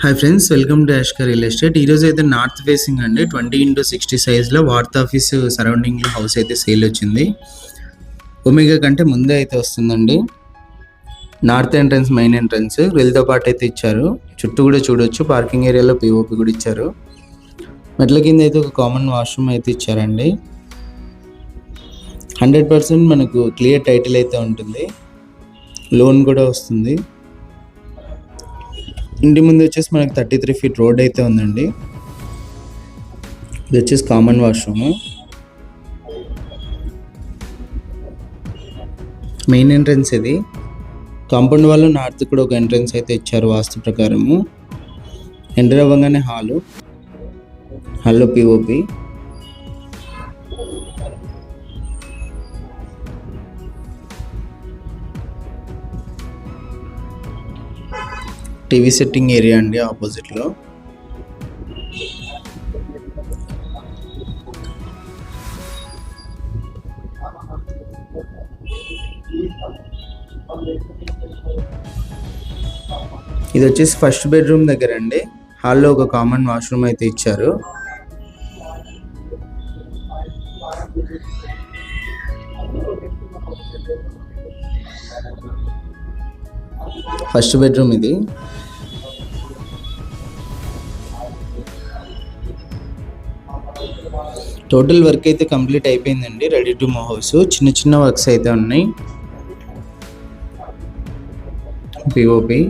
Hi friends welcome to యాష్కర్ real estate ఈరోజు అయితే నార్త్ ఫేసింగ్ అండి. ట్వంటీ ఇంటూ సిక్స్టీ సైజ్లో వార్త్ ఆఫీస్ సరౌండింగ్లో హౌస్ అయితే సేల్ వచ్చింది. ఒమేగా కంటే ముందే అయితే వస్తుందండి. నార్త్ ఎంట్రన్స్ మెయిన్ ఎంట్రన్స్ వీళ్ళతో పాటు అయితే ఇచ్చారు. చుట్టూ కూడా చూడొచ్చు. పార్కింగ్ ఏరియాలో పిఓపి కూడా ఇచ్చారు. మెట్ల కింద అయితే ఒక కామన్ వాష్రూమ్ అయితే ఇచ్చారండి. హండ్రెడ్ పర్సెంట్ మనకు క్లియర్ టైటిల్ అయితే ఉంటుంది. లోన్ కూడా వస్తుంది. ఇంటి ముందు వచ్చేసి మనకి థర్టీ త్రీ ఫీట్ రోడ్ అయితే ఉందండి. ఇది వచ్చేసి కామన్ వాష్రూమ్ మెయిన్ ఎంట్రన్స్ ఇది. కాంపౌండ్ వాళ్ళు నార్త్ కూడా ఒక ఎంట్రన్స్ అయితే ఇచ్చారు వాస్తు ప్రకారము. ఎంటర్ అవ్వగానే హాలు హాల్లో పిఓపి టీవీ సెట్టింగ్ ఏరియా అండి ఆపోజిట్లో. ఇది వచ్చేసి ఫస్ట్ బెడ్రూమ్ దగ్గర అండి. హాల్లో ఒక కామన్ వాష్రూమ్ అయితే ఇచ్చారు. ఫస్ట్ బెడ్రూమ్ ఇది. టోటల్ వర్క్ అయితే కంప్లీట్ అయిపోయిందండి రెడీ టు మూవ్ హౌస్ చిన్న చిన్న వర్క్స్ అయితే ఉన్నాయి. పిఓపి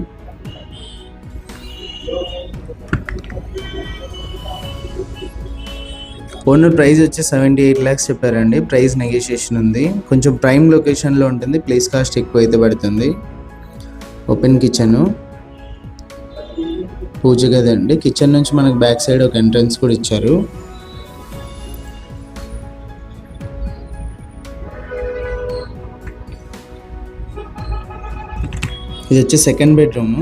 ఓనర్ ప్రైస్ వచ్చి సెవెంటీ ఎయిట్ ల్యాక్స్ చెప్పారండి. ప్రైస్ నెగోషియేషన్ ఉంది. కొంచెం ప్రైమ్ లొకేషన్లో ఉంటుంది. ప్లేస్ కాస్ట్ ఎక్కువ అయితే పడుతుంది. ఓపెన్ కిచెను పూజ గది అండి. కిచెన్ నుంచి మనకు బ్యాక్ సైడ్ ఒక ఎంట్రన్స్ కూడా ఇచ్చారు. ఇది వచ్చి సెకండ్ బెడ్రూమ్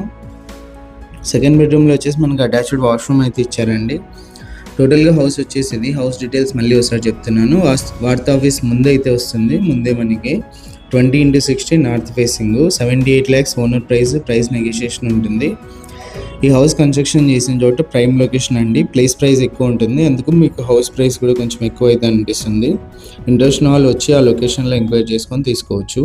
సెకండ్ బెడ్రూమ్లో వచ్చేసి మనకు అటాచ్డ్ వాష్రూమ్ అయితే ఇచ్చారండి. టోటల్గా హౌస్ వచ్చేసి ఇది హౌస్ డీటెయిల్స్ మళ్ళీ ఒకసారి చెప్తున్నాను. వార్త ఆఫీస్ ముందే అయితే వస్తుంది. ముందే మనకి twenty into sixty north facing seventy eight lakhs owner price price negotiation ఉంటుంది. ఈ హౌస్ కన్స్ట్రక్షన్ చేసిన చోట ప్రైమ్ లొకేషన్ అండి. ప్లేస్ ప్రైస్ ఎక్కువ ఉంటుంది. అందుకు మీకు హౌస్ ప్రైస్ కూడా కొంచెం ఎక్కువ అయితే అనిపిస్తుంది ఇంట్రెస్ట్ వాళ్ళు వచ్చి ఆ లొకేషన్లో ఎంక్వైరీ చేసుకొని తీసుకోవచ్చు.